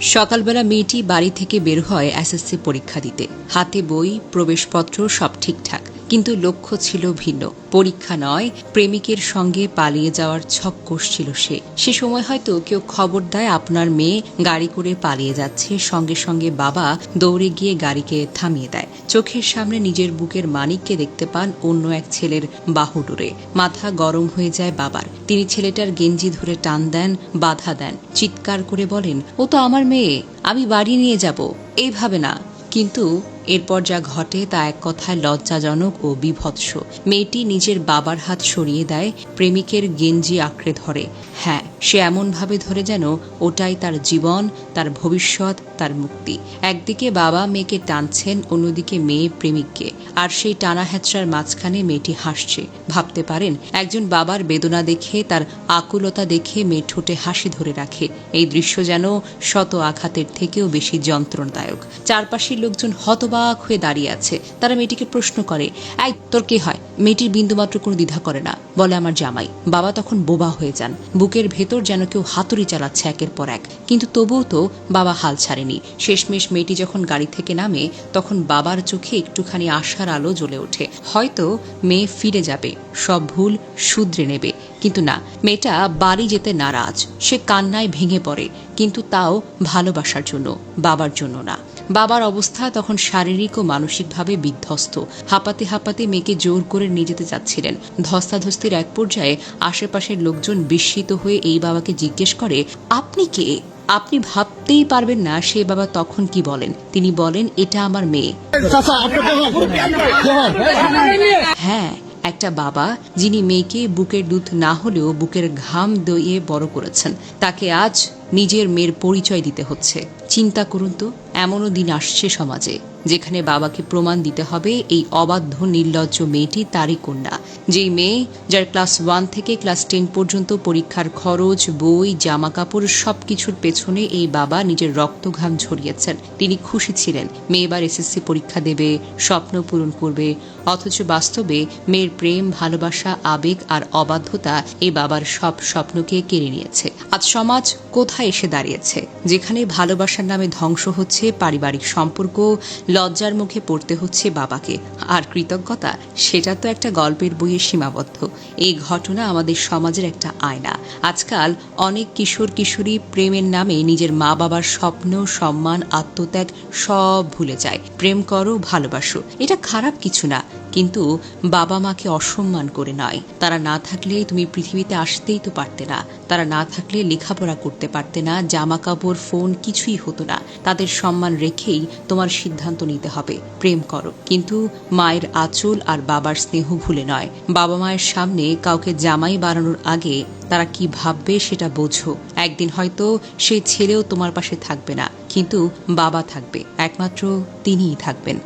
সকালবেলা মেয়েটি বাড়ি থেকে বের হয় এসএসসি পরীক্ষা দিতে। হাতে বই প্রবেশপত্র সব ঠিকঠাক। কিন্তু লক্ষ্য ছিল ভিন্ন। পরীক্ষা নয়, প্রেমিকের সঙ্গে পালিয়ে যাওয়ার ছক কষছিল সে। সে সময় হয়তো কেউ খবর দেয় আপনার মেয়ে গাড়ি করে পালিয়ে যাচ্ছে, সঙ্গে সঙ্গে বাবা দৌড়ে গিয়ে গাড়িকে থামিয়ে দেয়। চোখের সামনে নিজের বুকের মানিককে দেখতে পান অন্য এক ছেলের বাহুডোরে। মাথা গরম হয়ে যায় বাবার। তিনি ছেলেটার গেঞ্জি ধরে টান দেন, বাধা দেন। চিৎকার করে বলেন, ও তো আমার মেয়ে, আমি বাড়ি নিয়ে যাব। এইভাবে না। কিন্তু এরপর যা ঘটে তা এক কথায় লজ্জাজনক ও বিভৎস। মেয়েটি নিজের বাবার হাত সরিয়ে দেয়, প্রেমিকের গেঞ্জি আঁকড়ে ধরে। হ্যাঁ সে এমনভাবে ধরে যেন ওটাই তার জীবন, তার ভবিষ্যৎ, তার মুক্তি। একদিকে বাবা মেয়েকে টানছেন, অন্যদিকে মেয়ে প্রেমিককে। আর সেই টানা হ্যাচড়ার মাঝখানে মেয়েটি হাসছে। ভাবতে পারেন, একজন বাবার বেদনা দেখে, তার আকুলতা দেখে মেয়ে ঠোঁটে হাসি ধরে রাখে। এই দৃশ্য যেন শত আঘাতের থেকেও বেশি যন্ত্রণাদায়ক। চারপাশের লোকজন হতবাক হয়ে দাঁড়িয়ে আছে। তারা মেয়েটিকে প্রশ্ন করে, এই, তোর কে হয়? মেয়েটির বিন্দুমাত্র কোনো দ্বিধা করে না। বলে, আমার জামাই। বাবা তখন বোবা হয়ে যান। বুকের ভেতর যেন কেউ হাতুড়ি চালাচ্ছে একের পর এক। কিন্তু তবুও তো বাবা হাল ছাড়েনি। শেষমেশ মেয়েটি যখন গাড়ি থেকে নামে, তখন বাবার চোখে একটুখানি আশার আলো জ্বলে ওঠে। হয়তো মেয়ে ফিরে যাবে, সব ভুল শুধরে নেবে। কিন্তু না, মেয়েটা বাড়ি যেতে নারাজ। সে কান্নায় ভেঙে পড়ে, কিন্তু তাও ভালোবাসার জন্য, বাবার জন্য না। বাবার অবস্থা তখন শারীরিক ও মানসিকভাবে বিধ্বস্ত। হাঁপাতে হাঁপাতে মেয়েকে জোর করে নিয়ে যেতে চাচ্ছিলেন। ধস্তাধস্তির এক পর্যায়ে আশেপাশের লোকজন বিস্মিত হয়ে এই বাবাকে জিজ্ঞেস করে, আপনি কে? আপনি ভাবতেই পারবেন না সে বাবা তখন কি বলেন? তিনি বলেন, এটা আমার মেয়ে। হ্যাঁ একটা বাবা যিনি মেয়েকে বুকের দুধ না হলেও বুকের ঘাম দইয়ে বড় করেছেন। তাকে আজ নিজের মেয়ের পরিচয় দিতে হচ্ছে। চিন্তা করুন তো, এমনও দিন আসছে সমাজে, যেখানে বাবাকে প্রমাণ দিতে হবে এই অবাধ্য, নির্লজ্জ মেয়েটি তারই কন্যা। যেই মেয়ে, যার ক্লাস ওয়ান থেকে ক্লাস টেন পর্যন্ত পরীক্ষার খরচ, বই জামা কাপড় সবকিছুর পেছনে এই বাবা নিজের রক্তঘাম ঝরিয়েছেন। তিনি খুশি ছিলেন, মেয়ে এবার এসএসসি পরীক্ষা দেবে, স্বপ্ন পূরণ করবে। অথচ বাস্তবে মেয়ের প্রেম, ভালোবাসা, আবেগ আর অবাধ্যতা এই বাবার সব স্বপ্নকে কেড়ে নিয়েছে। আজ সমাজ কোথায় এসে দাঁড়িয়েছে, যেখানে ভালোবাসার নামে ধ্বংস হচ্ছে পারিবারিক সম্পর্ক, লজ্জার মুখে পড়তে হচ্ছে বাবাকে। আর কৃতজ্ঞতা, সেটা তো একটা গল্পের বইয়ে সীমাবদ্ধ। এই ঘটনা আমাদের সমাজের একটা আয়না। আজকাল অনেক কিশোর কিশোরী প্রেমের নামে নিজের মা বাবার স্বপ্ন, সম্মান, আত্মত্যাগ সব ভুলে যায়। প্রেম করো, ভালোবাসো। এটা খারাপ কিছু না। কিন্তু বাবা মাকে অসম্মান করে নয়। তারা না থাকলে তুমি পৃথিবীতে আসতেই তো পারতে না। তারা না থাকলে লেখাপড়া করতে পারতে না জামা কাপড় ফোন কিছুই হতো না। তাদের সম্মান রেখেই তোমার সিদ্ধান্ত নিতে হবে। প্রেম করো। কিন্তু মায়ের আঁচল আর বাবার স্নেহ ভুলে নয়। বাবা মায়ের সামনে কাউকে জামাই বাড়ানোর আগে তারা কি ভাববে সেটা বোঝো। একদিন হয়তো সেই ছেলেও তোমার পাশে থাকবে না। কিন্তু বাবা থাকবে। একমাত্র তিনিই থাকবেন।